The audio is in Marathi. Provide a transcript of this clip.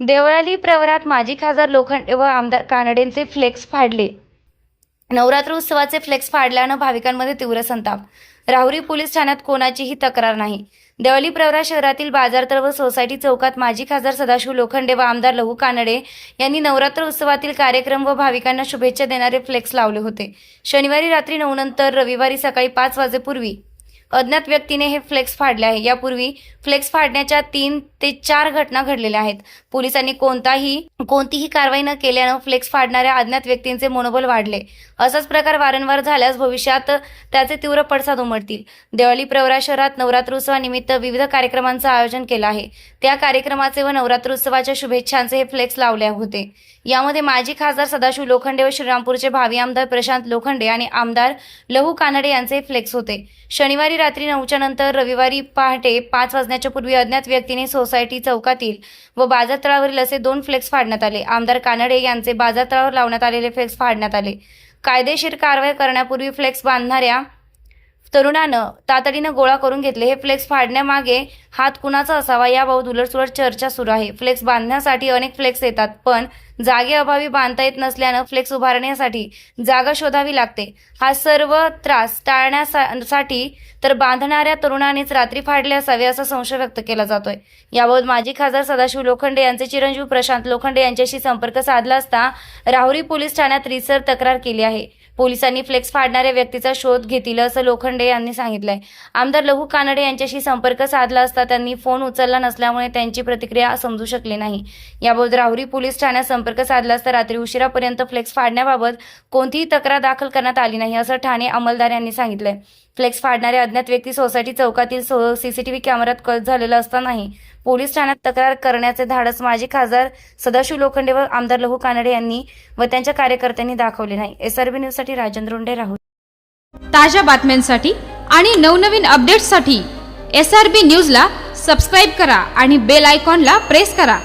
देवळाली प्रवरात माजी खासदार लोखंडे व आमदार कानडेंचे फ्लेक्स फाडले. नवरात्र उत्सवाचे फ्लेक्स फाडल्यानं भाविकांमध्ये तीव्र संताप. राहुरी पोलीस ठाण्यात कोणाचीही तक्रार नाही. देवळी प्रवरा शहरातील बाजारतळ व सोसायटी चौकात माजी खासदार सदाशिव लोखंडे व आमदार लहू कानडे यांनी नवरात्र उत्सवातील कार्यक्रम व भाविकांना शुभेच्छा देणारे फ्लेक्स लावले होते. शनिवारी रात्री नऊ नंतर रविवारी सकाळी पाच वाजेपूर्वी अज्ञात व्यक्तीने हे फ्लेक्स फाडले आहे. यापूर्वी फ्लेक्स फाडण्याच्या तीन ते चार घटना घडलेल्या आहेत. पोलिसांनी कोणताही कोणतीही कारवाई न केल्यानं फ्लेक्स फाडणाऱ्या अज्ञात व्यक्तींचे मनोबल वाढले. असाच प्रकार वारंवार झाल्यास भविष्यात त्याचे तीव्र पडसाद उमटतील. देवळी प्रवरा शहरात नवरात्रोत्सवानिमित्त विविध कार्यक्रमांचं आयोजन केलं आहे. त्या कार्यक्रमाचे व नवरात्रोत्सवाच्या शुभेच्छांचे हे फ्लेक्स लावले होते. यामध्ये माजी खासदार सदाशिव लोखंडे व श्रीरामपूरचे भावी आमदार प्रशांत लोखंडे आणि आमदार लहू कानडे यांचे फ्लेक्स होते. शनिवारी रात्री नऊच्या नंतर रविवारी पहाटे पाच वाजण्याच्या पूर्वी अज्ञात व्यक्तीने सोसायटी चौकातील व बाजारतळावरील असे दोन फ्लेक्स फाडण्यात आले. आमदार कानडे यांचे बाजारतळावर लावण्यात आलेले फ्लेक्स फाडण्यात आले. कायदेशीर कारवाई करण्यापूर्वी फ्लेक्स बांधणाऱ्या तरुणानं तातडीनं गोळा करून घेतले. हे फ्लेक्स फाडण्यामागे हात कुणाचा असावा याबाबत उलटसुलट चर्चा सुरू आहे. फ्लेक्स बांधण्यासाठी अनेक फ्लेक्स येतात पण जागेअभावी बांधता येत नसल्यानं फ्लेक्स उभारण्यासाठी जागा शोधावी लागते. हा सर्व त्रास टाळण्यासाठी तर बांधणाऱ्या तरुणानेच रात्री फाडले असावे असा संशय व्यक्त केला जातोय. याबाबत माजी खासदार सदाशिव लोखंडे यांचे चिरंजीव प्रशांत लोखंडे यांच्याशी संपर्क साधला असता राहुरी पोलीस ठाण्यात रिसर तक्रार केली आहे. पोलिसांनी फ्लेक्स फाडणाऱ्या व्यक्तीचा शोध घेतील असं लोखंडे यांनी सांगितलंय. आमदार लहू कानडे यांच्याशी संपर्क साधला असता त्यांनी फोन उचलला नसल्यामुळे त्यांची प्रतिक्रिया समजू शकली नाही. याबाबत राहुरी पोलीस ठाण्यात संपर्क साधला असता रात्री उशिरापर्यंत फ्लेक्स फाडण्याबाबत कोणतीही तक्रार दाखल करण्यात आली नाही असं ठाणे अंमलदार यांनी सांगितलंय. फ्लेक्स फाडणाऱ्या अज्ञात व्यक्ती सोसायटी चौकातील सो सीसीटीव्ही कॅमेऱ्यात कैद झालेला असतानाही पोलीस ठाण्यात तक्रार करण्याचे धाडस माजी खासदार सदाशिव लोखंडे व आमदार लहू कानडे यांनी व त्यांच्या कार्यकर्त्यांनी दाखवले नाही. एसआरबी न्यूजसाठी राजेंद्र उंडे राहुल. ताज्या बातम्यांसाठी आणि नवनवीन अपडेट्ससाठी एस आर बी न्यूजला सबस्क्राईब करा आणि बेल आयकॉनला प्रेस करा.